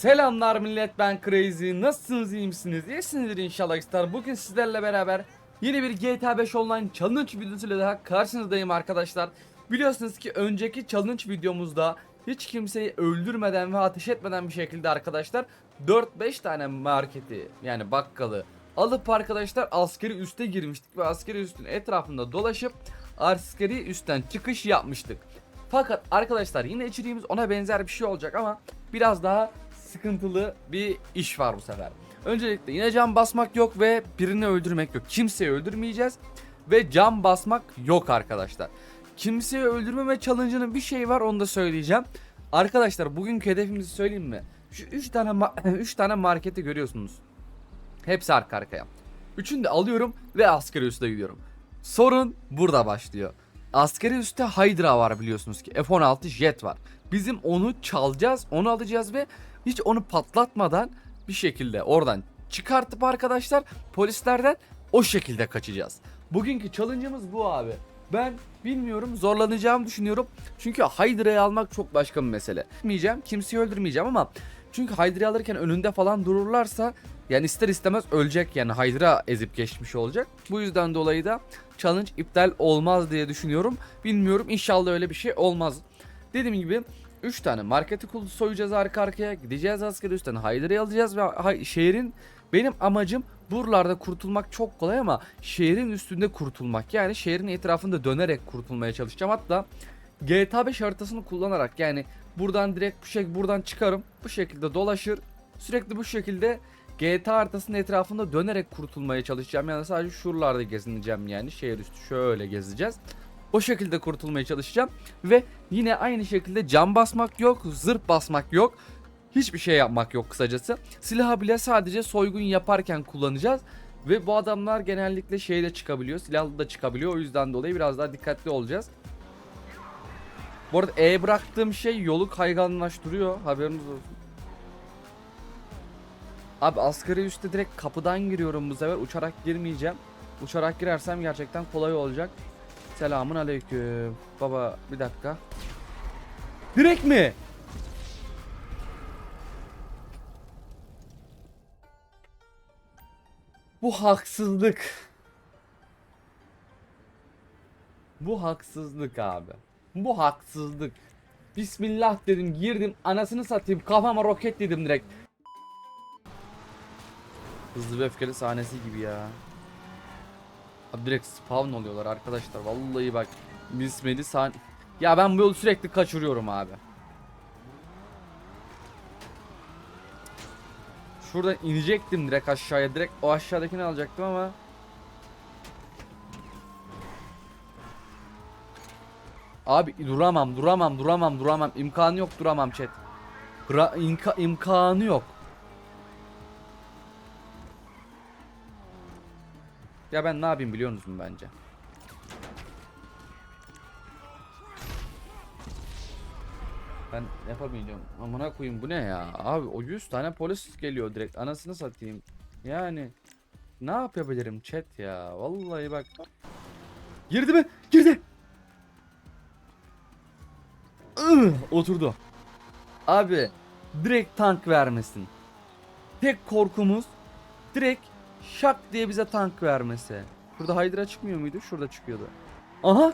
Selamlar millet ben Crazy. Nasılsınız iyi misiniz? İyisinizdir inşallah ister. Bugün sizlerle beraber yeni bir GTA 5 Online challenge videosuyla daha karşınızdayım arkadaşlar. Biliyorsunuz ki önceki challenge videomuzda hiç kimseyi öldürmeden ve ateş etmeden bir şekilde arkadaşlar 4-5 tane marketi yani bakkalı alıp arkadaşlar askeri üste girmiştik ve askeri üstün etrafında dolaşıp askeri üstten çıkış yapmıştık. Fakat arkadaşlar yine içeriğimiz ona benzer bir şey olacak ama biraz daha sıkıntılı bir iş var bu sefer. Öncelikle yine cam basmak yok ve birini öldürmek yok. Kimseyi öldürmeyeceğiz ve cam basmak yok arkadaşlar. Kimseyi öldürmeme challenge'ının bir şey var onu da söyleyeceğim. Arkadaşlar bugünkü hedefimizi söyleyeyim mi? Şu 3 tane 3 tane marketi görüyorsunuz. Hepsi arka arkaya. Üçünü de alıyorum ve askeri üste gidiyorum. Sorun burada başlıyor. Askeri üstte Hydra var biliyorsunuz ki. F-16 jet var. Bizim onu çalacağız, onu alacağız ve hiç onu patlatmadan bir şekilde oradan çıkartıp arkadaşlar polislerden o şekilde kaçacağız. Bugünkü challenge'ımız bu abi. Ben bilmiyorum zorlanacağımı düşünüyorum. Çünkü Hydra'yı almak çok başka bir mesele. Gitmeyeceğim, kimseyi öldürmeyeceğim ama çünkü Hydra'yı alırken önünde falan dururlarsa yani ister istemez ölecek yani Hydra ezip geçmiş olacak. Bu yüzden dolayı da challenge iptal olmaz diye düşünüyorum. Bilmiyorum inşallah öyle bir şey olmaz. Dediğim gibi 3 tane marketi soyacağız arka arkaya. Gideceğiz askeri üstten Hydra'yı alacağız ve hay- şehrin benim amacım buralarda kurtulmak çok kolay ama şehrin üstünde kurtulmak. Yani şehrin etrafında dönerek kurtulmaya çalışacağım. Hatta GTA 5 haritasını kullanarak yani buradan direkt bu şekilde buradan çıkarım. Bu şekilde dolaşır. Sürekli bu şekilde GTA haritasının etrafında dönerek kurtulmaya çalışacağım. Yani sadece şuralarda gezineceğim yani. Şehir üstü şöyle gezeceğiz. O şekilde kurtulmaya çalışacağım. Ve yine aynı şekilde cam basmak yok, zırh basmak yok. Hiçbir şey yapmak yok kısacası. Silahı bile sadece soygun yaparken kullanacağız. Ve bu adamlar genellikle şeyle çıkabiliyor. Silahlı da çıkabiliyor. O yüzden dolayı biraz daha dikkatli olacağız. Bu arada E bıraktığım şey yolu kayganlaştırıyor. Haberiniz olsun. Abi asgari üstte direkt kapıdan giriyorum bu sefer. Uçarak girmeyeceğim. Uçarak girersem gerçekten kolay olacak. Selamun aleyküm. Baba bir dakika. Direkt mi? Bu haksızlık. Bu haksızlık abi. Bu haksızlık. Bismillah dedim girdim anasını satayım kafama roket dedim direkt. Hızlı ve öfkeli sahnesi gibi ya. Abi direkt spawn oluyorlar arkadaşlar. Vallahi bak. Bismillah sahne... Ya ben bu yolu sürekli kaçırıyorum abi. Şuradan inecektim direkt aşağıya. Direkt o aşağıdakini alacaktım ama. Abi duramam, duramam, duramam, duramam. İmkanı yok duramam chat. Bra imka imkanı yok. Ya ben ne yapayım biliyor musun bence? Ben yapamayacağım. Amına koyayım bu ne ya? Abi o 100 tane polis geliyor direkt. Anasını satayım. Yani ne yapabilirim chat ya? Vallahi bak. Girdi mi? Girdi. Oturdu. Abi direkt tank vermesin. Tek korkumuz direkt şak diye bize tank vermesi. Şurada Hydra çıkmıyor muydu? Şurada çıkıyordu. Aha.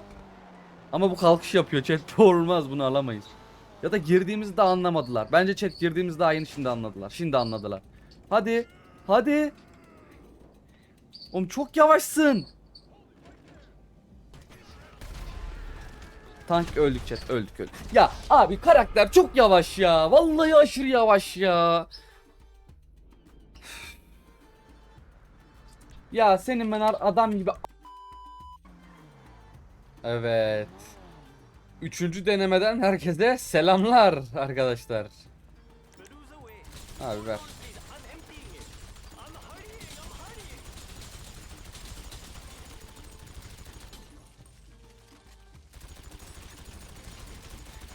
Ama bu kalkış yapıyor chat. Olmaz bunu alamayız. Ya da girdiğimizde anlamadılar. Bence chat girdiğimizde aynı şimdi anladılar. Şimdi anladılar. Hadi. Hadi. Oğlum çok yavaşsın. Tank öldük chat öldük öldük. Ya abi karakter çok yavaş ya. Vallahi aşırı yavaş ya. Ya senin ben adam gibi Evet. Üçüncü denemeden herkese selamlar arkadaşlar. Abi ver.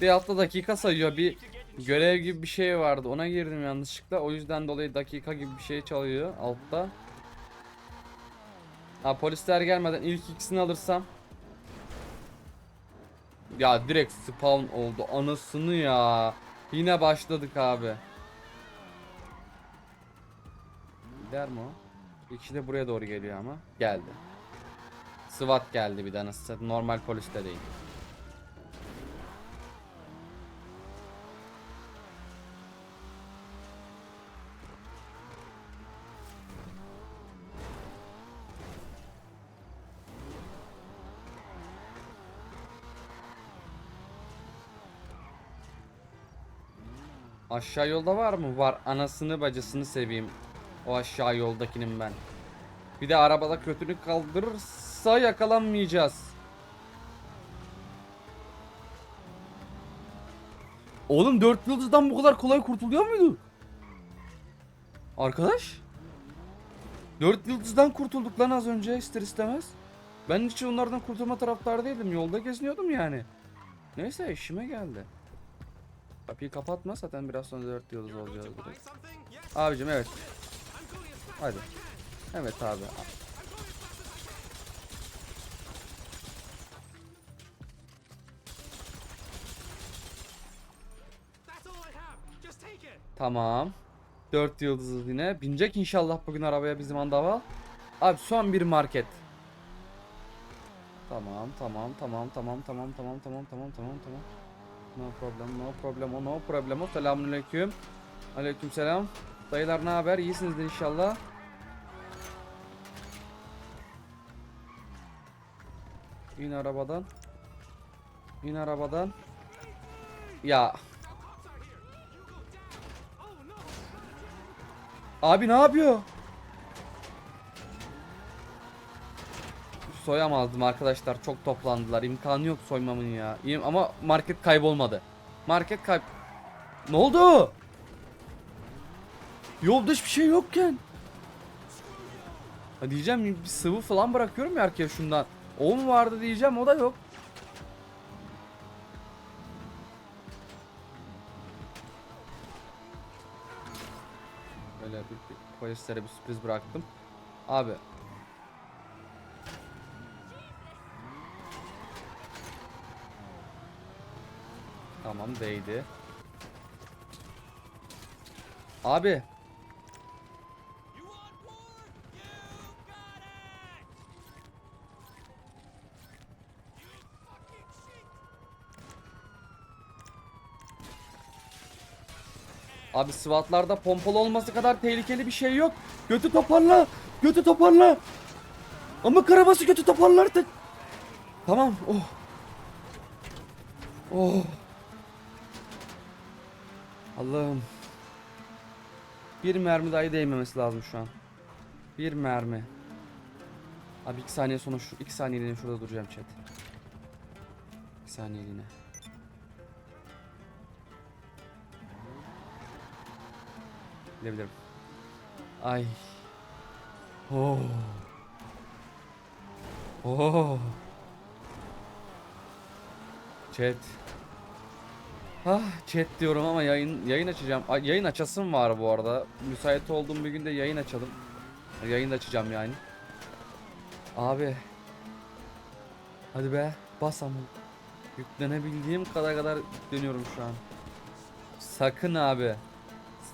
Bir altta dakika sayıyor bir görev gibi bir şey vardı ona girdim yanlışlıkla o yüzden dolayı dakika gibi bir şey çalıyor altta. Ha polisler gelmeden ilk ikisini alırsam. Ya direkt spawn oldu anasını ya. Yine başladık abi. Gider mi o? İkisi de buraya doğru geliyor ama. Geldi. SWAT geldi bir de. Normal polis de değil. Aşağı yolda var mı? Var. Anasını bacısını seveyim. O aşağı yoldakinin ben. Bir de arabada kötülük kaldırırsa yakalanmayacağız. Oğlum dört yıldızdan bu kadar kolay kurtuluyor muydu? Arkadaş? Dört yıldızdan kurtulduk lan az önce ister istemez. Ben hiç onlardan kurtulma taraftarı değildim. Yolda geziniyordum yani. Neyse işime geldi. Kapıyı kapatma zaten biraz sonra dört yıldız olacağız direkt. Abicim evet. Hadi. Evet abi. Tamam. 4 yıldızlı yine. Binecek inşallah bugün arabaya bizim andaval. Abi son bir market. Tamam tamam tamam tamam tamam tamam tamam tamam tamam tamam. No problem no problem no problem. Selamünaleyküm. Aleykümselam. Dayılar ne haber? İyisinizdir inşallah. İn arabadan. İn arabadan. Ya Abi ne yapıyor? Soyamazdım arkadaşlar çok toplandılar imkanı yok soymamın ya ama market kaybolmadı Market kayb... Ne oldu? Yolda hiçbir şey yokken ha Diyeceğim bir sıvı falan bırakıyorum ya arkaya şundan O mu vardı diyeceğim o da yok Böyle bir, bir polislere bir sürpriz bıraktım. Abi. Tamam değdi. Abi. Abi SWAT'larda pompalı olması kadar tehlikeli bir şey yok. Götü toparla. Götü toparla. Ama karaması götü toparla artık. Tamam. Oh. Oh. Allah'ım. Bir mermi dahi değmemesi lazım şu an. Bir mermi. Abi iki saniye sonra şu iki saniyeliğine şurada duracağım chat. İki saniyeliğine. Bilebilirim. Ay. Oh. Oh. Chat. Ah chat diyorum ama yayın yayın açacağım. Ay, yayın açasım var bu arada. Müsait olduğum bir günde yayın açalım. Yayın açacağım yani. Abi. Hadi be bas ama. Yüklenebildiğim kadar kadar yükleniyorum şu an. Sakın abi.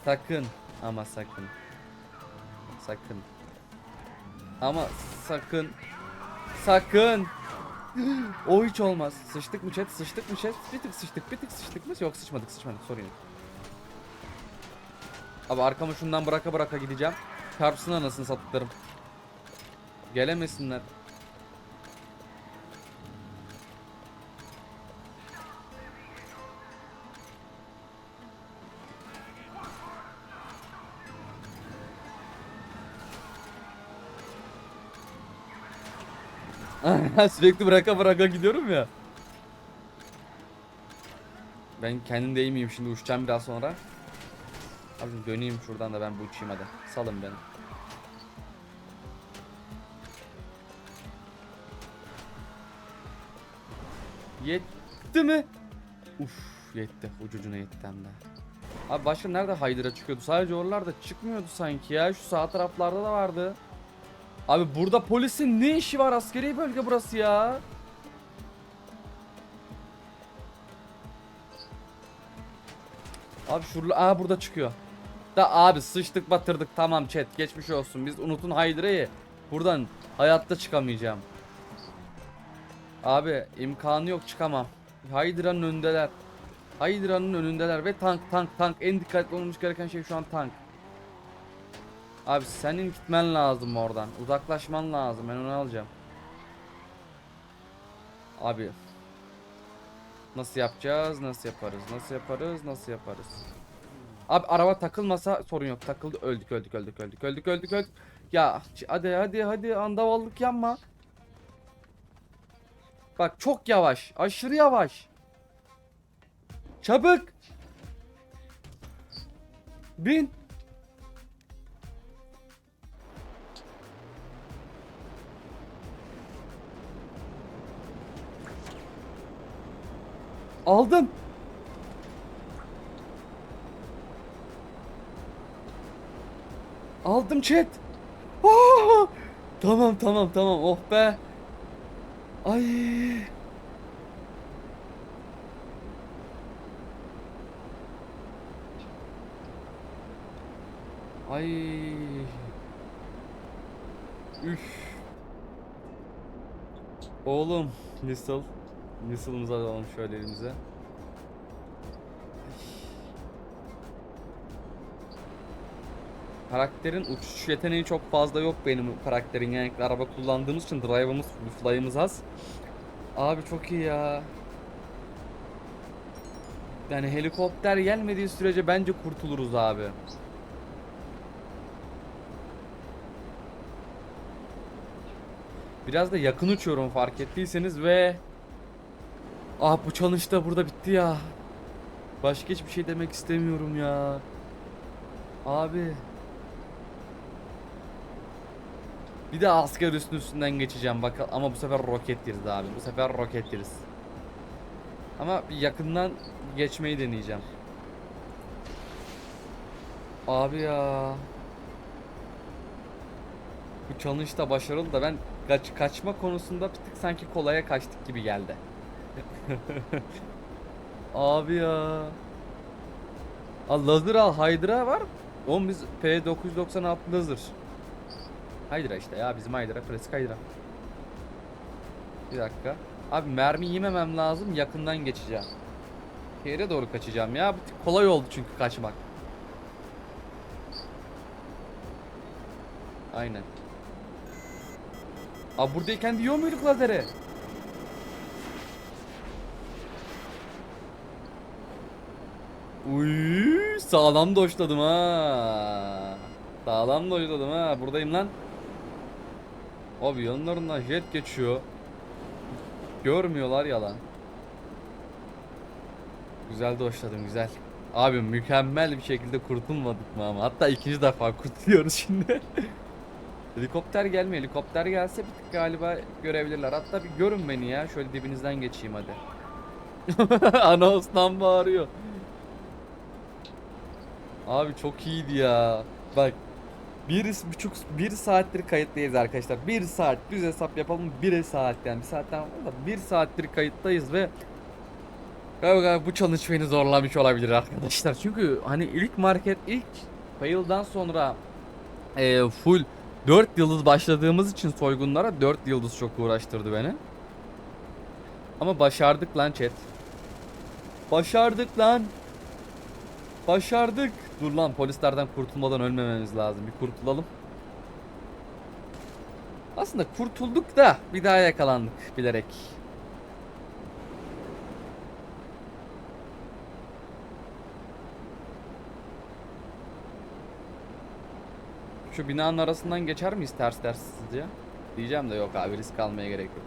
Sakın ama sakın. Sakın. Ama sakın. Sakın. o hiç olmaz. Sıçtık mı chat? Sıçtık mı chat? Bir tık sıçtık, bir tık sıçtık mı? Yok sıçmadık, sıçmadık. Sorun yok. Abi arkamı şundan bıraka bıraka gideceğim. Çarpsın anasını sattıklarım. Gelemesinler. Sürekli bıraka bıraka gidiyorum ya. Ben kendim de iyi miyim şimdi uçacağım biraz sonra. Abi döneyim şuradan da ben bu uçayım hadi. Salın beni. Yetti mi? Uf yetti. Ucucuna yetti hem de. Abi başka nerede Haydar'a çıkıyordu? Sadece oralarda çıkmıyordu sanki ya. Şu sağ taraflarda da vardı. Abi burada polisin ne işi var? Askeri bölge burası ya. Abi şurada aa burada çıkıyor. Da abi sıçtık batırdık tamam chat geçmiş olsun. Biz unutun Hydra'yı. Buradan hayatta çıkamayacağım. Abi imkanı yok çıkamam. Hydra'nın önündeler. Hydra'nın önündeler ve tank tank tank en dikkatli olmamız gereken şey şu an tank. Abi senin gitmen lazım oradan. Uzaklaşman lazım. Ben onu alacağım. Abi. Nasıl yapacağız? Nasıl yaparız? Nasıl yaparız? Nasıl yaparız? Abi araba takılmasa sorun yok. Takıldı. Öldük öldük öldük öldük öldük öldük öldük. Ya hadi hadi hadi andavallık yanma. Bak çok yavaş. Aşırı yavaş. Çabuk. Bin. Aldım. Aldım chat. Aa! Tamam tamam tamam oh be. Ay. Ay. Üf. Oğlum, Nisal. Nisal'ımızı alalım şöyle elimize. Karakterin uçuş yeteneği çok fazla yok benim karakterin. Yani araba kullandığımız için drive'ımız, fly'ımız az. Abi çok iyi ya. Yani helikopter gelmediği sürece bence kurtuluruz abi. Biraz da yakın uçuyorum fark ettiyseniz ve Ah bu challenge da burada bitti ya. Başka hiçbir şey demek istemiyorum ya. Abi. Bir de asker üstün üstünden geçeceğim bak ama bu sefer roket yeriz abi. Bu sefer roket yeriz. Ama yakından geçmeyi deneyeceğim. Abi ya. Bu challenge da başarılı da ben kaç kaçma konusunda bir tık sanki kolaya kaçtık gibi geldi. Abi ya. Al lazer al Hydra var. Oğlum biz P996 lazer. Hydra işte ya bizim Hydra klasik Hydra. Bir dakika. Abi mermi yememem lazım yakından geçeceğim. Yere doğru kaçacağım ya. Kolay oldu çünkü kaçmak. Aynen. Abi buradayken diyor muyduk lazere? Uy, sağlam doşladım ha. Sağlam doşladım ha. Buradayım lan. Abi yanlarından jet geçiyor. Görmüyorlar yalan. Güzel doşladım güzel. Abi mükemmel bir şekilde kurtulmadık mı ama. Hatta ikinci defa kurtuluyoruz şimdi. helikopter gelmiyor. Helikopter gelse bir tık galiba görebilirler. Hatta bir görün beni ya. Şöyle dibinizden geçeyim hadi. Anonstan bağırıyor. Abi çok iyiydi ya. Bak bir buçuk bir saattir kayıttayız arkadaşlar. Bir saat düz hesap yapalım bir saatten bir saatten da bir saattir kayıttayız ve Galiba bu challenge beni zorlamış olabilir arkadaşlar. Çünkü hani ilk market ilk fail'dan sonra e, full 4 yıldız başladığımız için soygunlara 4 yıldız çok uğraştırdı beni. Ama başardık lan chat. Başardık lan. Başardık. Dur lan polislerden kurtulmadan ölmememiz lazım. Bir kurtulalım. Aslında kurtulduk da bir daha yakalandık bilerek. Şu binanın arasından geçer miyiz ters ters sizce? Diyeceğim de yok abi risk almaya gerek yok.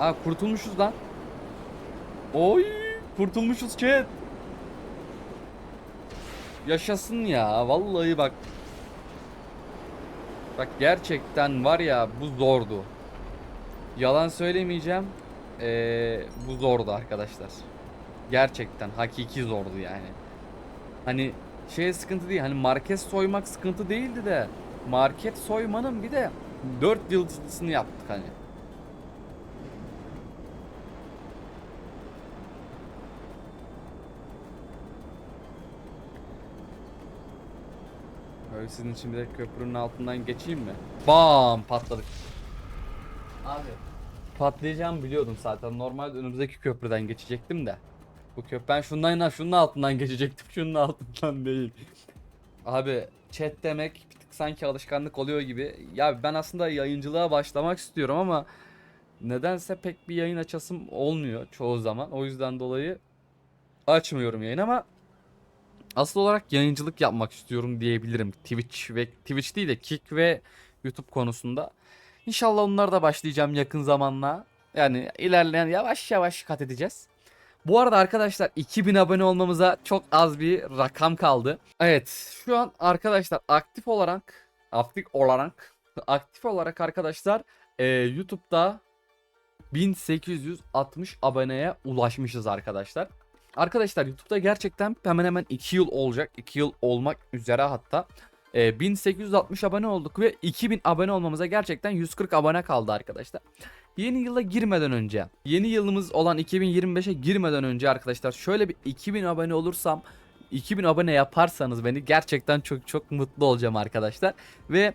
Aa kurtulmuşuz lan. Oy kurtulmuşuz chat. Yaşasın ya vallahi bak. Bak gerçekten var ya bu zordu. Yalan söylemeyeceğim. Ee, bu zordu arkadaşlar. Gerçekten hakiki zordu yani. Hani şey sıkıntı değil. Hani market soymak sıkıntı değildi de market soymanın bir de 4 yıldızlısını yaptık hani. Böyle sizin için bir de köprünün altından geçeyim mi? Bam patladık. Abi patlayacağımı biliyordum zaten. Normalde önümüzdeki köprüden geçecektim de. Bu köprü ben şundan şunun altından geçecektim. Şunun altından değil. Abi chat demek bir tık sanki alışkanlık oluyor gibi. Ya ben aslında yayıncılığa başlamak istiyorum ama nedense pek bir yayın açasım olmuyor çoğu zaman. O yüzden dolayı açmıyorum yayın ama asıl olarak yayıncılık yapmak istiyorum diyebilirim. Twitch ve Twitch değil de Kick ve YouTube konusunda. İnşallah onlara da başlayacağım yakın zamanla. Yani ilerleyen yavaş yavaş kat edeceğiz. Bu arada arkadaşlar 2000 abone olmamıza çok az bir rakam kaldı. Evet şu an arkadaşlar aktif olarak aktif olarak aktif olarak arkadaşlar e, YouTube'da 1860 aboneye ulaşmışız arkadaşlar. Arkadaşlar YouTube'da gerçekten hemen hemen 2 yıl olacak. 2 yıl olmak üzere hatta. E, 1860 abone olduk ve 2000 abone olmamıza gerçekten 140 abone kaldı arkadaşlar. Yeni yıla girmeden önce, yeni yılımız olan 2025'e girmeden önce arkadaşlar şöyle bir 2000 abone olursam 2000 abone yaparsanız beni gerçekten çok çok mutlu olacağım arkadaşlar. Ve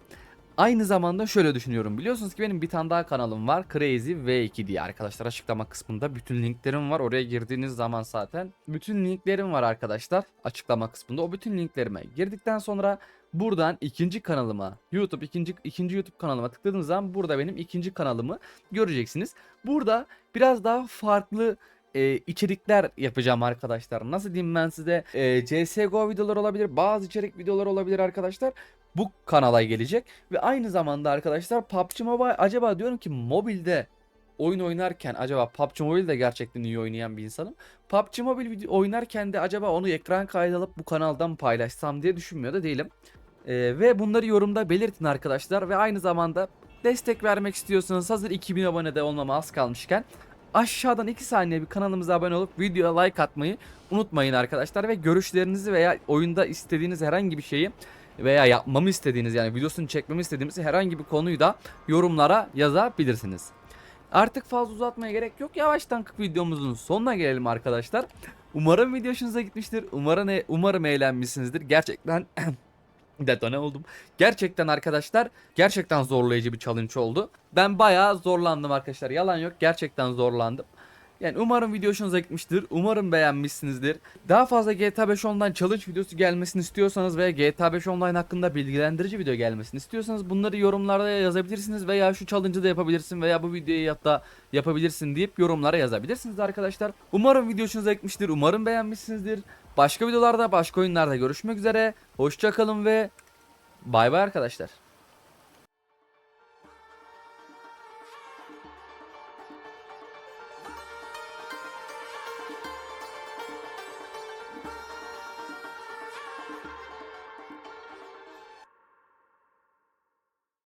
aynı zamanda şöyle düşünüyorum. Biliyorsunuz ki benim bir tane daha kanalım var. Crazy V2 diye arkadaşlar açıklama kısmında bütün linklerim var. Oraya girdiğiniz zaman zaten bütün linklerim var arkadaşlar açıklama kısmında. O bütün linklerime girdikten sonra buradan ikinci kanalıma YouTube ikinci ikinci YouTube kanalıma tıkladığınız zaman burada benim ikinci kanalımı göreceksiniz. Burada biraz daha farklı e, içerikler yapacağım arkadaşlar. Nasıl diyeyim ben size? E, CSGO videolar olabilir, bazı içerik videolar olabilir arkadaşlar. Bu kanala gelecek ve aynı zamanda arkadaşlar PUBG Mobile acaba diyorum ki mobilde oyun oynarken acaba PUBG Mobile de gerçekten iyi oynayan bir insanım. PUBG Mobile oynarken de acaba onu ekran kaydı alıp bu kanaldan paylaşsam diye düşünmüyor da değilim. E, ve bunları yorumda belirtin arkadaşlar ve aynı zamanda destek vermek istiyorsanız hazır 2000 abonede olmama az kalmışken aşağıdan 2 saniye bir kanalımıza abone olup videoya like atmayı unutmayın arkadaşlar ve görüşlerinizi veya oyunda istediğiniz herhangi bir şeyi veya yapmamı istediğiniz yani videosunu çekmemi istediğiniz herhangi bir konuyu da yorumlara yazabilirsiniz. Artık fazla uzatmaya gerek yok. Yavaştan videomuzun sonuna gelelim arkadaşlar. Umarım video hoşunuza gitmiştir. Umarım umarım eğlenmişsinizdir. Gerçekten detone oldum. Gerçekten arkadaşlar gerçekten zorlayıcı bir challenge oldu. Ben bayağı zorlandım arkadaşlar. Yalan yok. Gerçekten zorlandım. Yani umarım video hoşunuza gitmiştir. Umarım beğenmişsinizdir. Daha fazla GTA 5 Online challenge videosu gelmesini istiyorsanız veya GTA 5 Online hakkında bilgilendirici video gelmesini istiyorsanız bunları yorumlarda yazabilirsiniz veya şu challenge'ı da yapabilirsin veya bu videoyu hatta yapabilirsin deyip yorumlara yazabilirsiniz arkadaşlar. Umarım video hoşunuza gitmiştir. Umarım beğenmişsinizdir. Başka videolarda, başka oyunlarda görüşmek üzere. Hoşçakalın ve bay bay arkadaşlar.